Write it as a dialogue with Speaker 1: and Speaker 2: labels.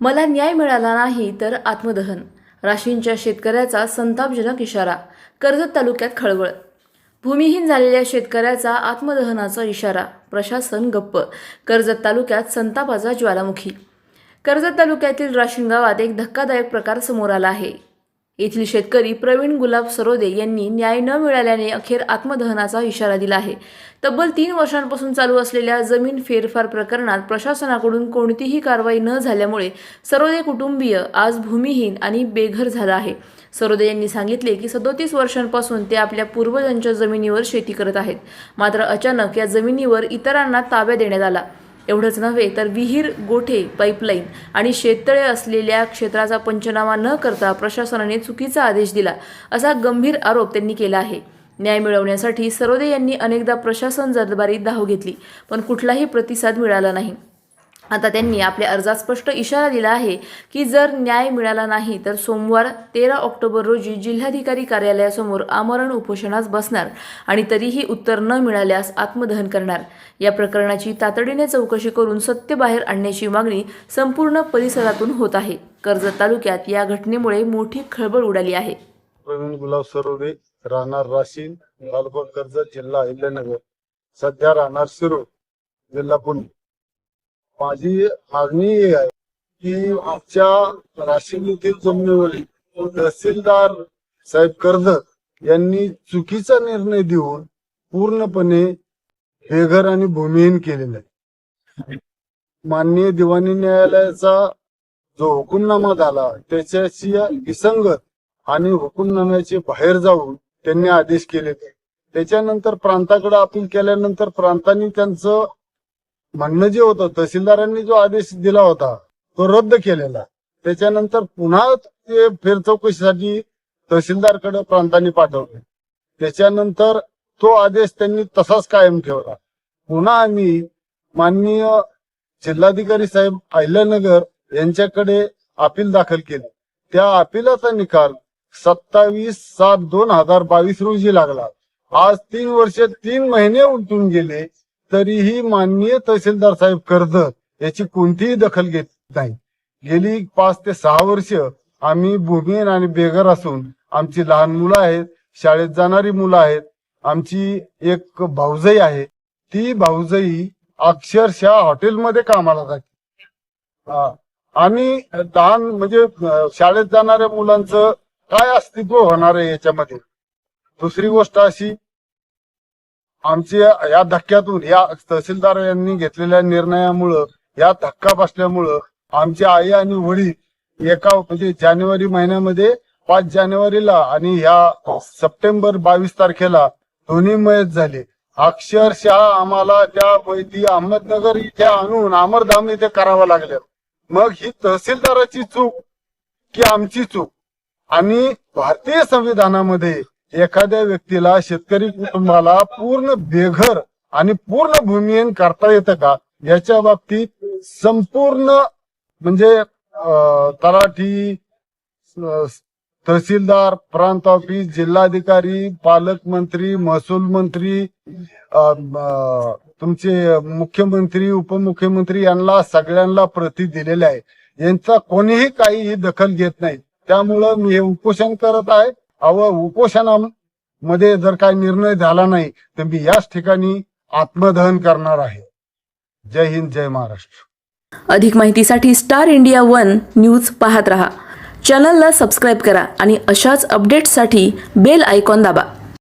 Speaker 1: मला न्याय मिळाला नाही तर आत्मदहन. राशींच्या शेतकऱ्याचा संतापजनक इशारा. कर्जत तालुक्यात खळबळ. भूमिहीन झालेल्या शेतकऱ्याचा आत्मदहनाचा इशारा. प्रशासन गप्प. कर्जत तालुक्यात संतापाचा ज्वालामुखी. कर्जत तालुक्यातील राशीन गावात एक धक्कादायक प्रकार समोर आला आहे. येथील शेतकरी प्रवीण गुलाब सरोदे यांनी न्याय न मिळाल्याने अखेर आत्मदहनाचा इशारा दिला आहे. तब्बल तीन वर्षांपासून चालू असलेल्या जमीन फेरफार प्रकरणात प्रशासनाकडून कोणतीही कारवाई न झाल्यामुळे सरोदे कुटुंबीय आज भूमिहीन आणि बेघर झाला आहे. सरोदे यांनी सांगितले की सदोतीस वर्षांपासून ते आपल्या पूर्वजांच्या जमिनीवर शेती करत आहेत. मात्र अचानक या जमिनीवर इतरांना ताब्या देण्यात आला. एवढंच नव्हे तर विहीर गोठे पाईपलाईन आणि शेततळे असलेल्या क्षेत्राचा पंचनामा न करता प्रशासनाने चुकीचा आदेश दिला असा गंभीर आरोप त्यांनी केला आहे. न्याय मिळवण्यासाठी सरोदे यांनी अनेकदा प्रशासन दरबारी धाव घेतली पण कुठलाही प्रतिसाद मिळाला नाही. आता त्यांनी आपल्या अर्जात स्पष्ट इशारा दिला आहे की जर न्याय मिळाला नाही तर सोमवार तेरा ऑक्टोबर रोजी जिल्हाधिकारी कार्यालयासमोर आमरण उपोषणास बसणार आणि तरीही उत्तर न मिळाल्यास आत्मदहन करणार. या प्रकरणाची तातडीने चौकशी करून सत्य बाहेर आणण्याची मागणी संपूर्ण परिसरातून होत आहे. कर्जत तालुक्यात या घटनेमुळे मोठी खळबळ उडाली आहे.
Speaker 2: प्रवीण गुलाब सरोदे राहणार राशीन तालुका कर्जत जिल्हा अहिल्यानगर. सध्या राहणार शिरूर जिल्हा पुणे. माझी मागणी आहे की आमच्या नाशिकमधील जमिनीवरील तहसीलदार साहेब कर्जत यांनी चुकीचा निर्णय देऊन पूर्णपणे बेघर आणि भूमिहीन केलेलं आहे. माननीय दिवाणी न्यायालयाचा जो हुकुमनामा झाला त्याच्याशी विसंगत आणि हुकुमनाम्याचे बाहेर जाऊन त्यांनी आदेश केले त्याच्यानंतर प्रांताकडे अपील केल्यानंतर प्रांतांनी त्यांचं म्हणणं जे होतं तहसीलदारांनी जो आदेश दिला होता तो रद्द केलेला. त्याच्यानंतर पुन्हा ते फेरचौकशीसाठी तहसीलदारकडे प्रांतांनी पाठवले. त्याच्यानंतर तो आदेश त्यांनी तसाच कायम ठेवला. पुन्हा आम्ही माननीय जिल्हाधिकारी साहेब अहिल्यानगर यांच्याकडे अपील दाखल केले. त्या अपिलाचा निकाल सत्तावीस सात दोन हजार बावीस रोजी लागला. आज तीन वर्ष तीन महिने उलटून गेले. तरीही माननीय तहसीलदार साहेब कर्जत याची कोणतीही दखल घेत नाही. गेली पाच ते सहा वर्ष आम्ही भूमिहीन आणि बेघर असून आमची लहान मुलं आहेत शाळेत जाणारी मुलं आहेत आमची एक भाऊजई आहे. ती भाऊजई अक्षरशः हॉटेलमध्ये कामाला जाते. हा. आणि लहान म्हणजे शाळेत जाणाऱ्या मुलांचं काय अस्तित्व होणार आहे याच्यामध्ये? दुसरी गोष्ट अशी आमच्या या धक्क्यातून या तहसीलदार यांनी घेतलेल्या निर्णयामुळं या धक्का बसल्यामुळं आमची आई आणि वडील एका म्हणजे जानेवारी महिन्यामध्ये पाच जानेवारीला आणि ह्या सप्टेंबर बावीस तारखेला दोन्ही मयत झाले. अक्षरशः आम्हाला त्या मैती अहमदनगर इथे आणून अमरधाम इथे करावं लागलं. मग ही तहसीलदाराची चूक की आमची चूक? आणि भारतीय संविधानामध्ये एखाद्या व्यक्तीला शेतकरी कुटुंबाला पूर्ण बेघर आणि पूर्ण भूमिहीन करता येतं का? याच्या बाबतीत संपूर्ण म्हणजे तलाठी तहसीलदार प्रांत ऑफिस जिल्हाधिकारी पालकमंत्री महसूल मंत्री तुमचे मुख्यमंत्री उपमुख्यमंत्री यांना सगळ्यांना प्रती दिलेल्या आहे. यांचा कोणीही काही दखल घेत नाही. त्यामुळं मी हे उपोषण करत आहे. अव उपोषणामध्ये जर काही निर्णय झाला नाही तर मी याच ठिकाणी आत्मदहन करणार आहे. जय हिंद जय महाराष्ट्र.
Speaker 1: अधिक माहितीसाठी स्टार इंडिया वन न्यूज पाहत रहा. चॅनलला सबस्क्राईब करा आणि अशाच अपडेट्ससाठी बेल आयकॉन दाबा.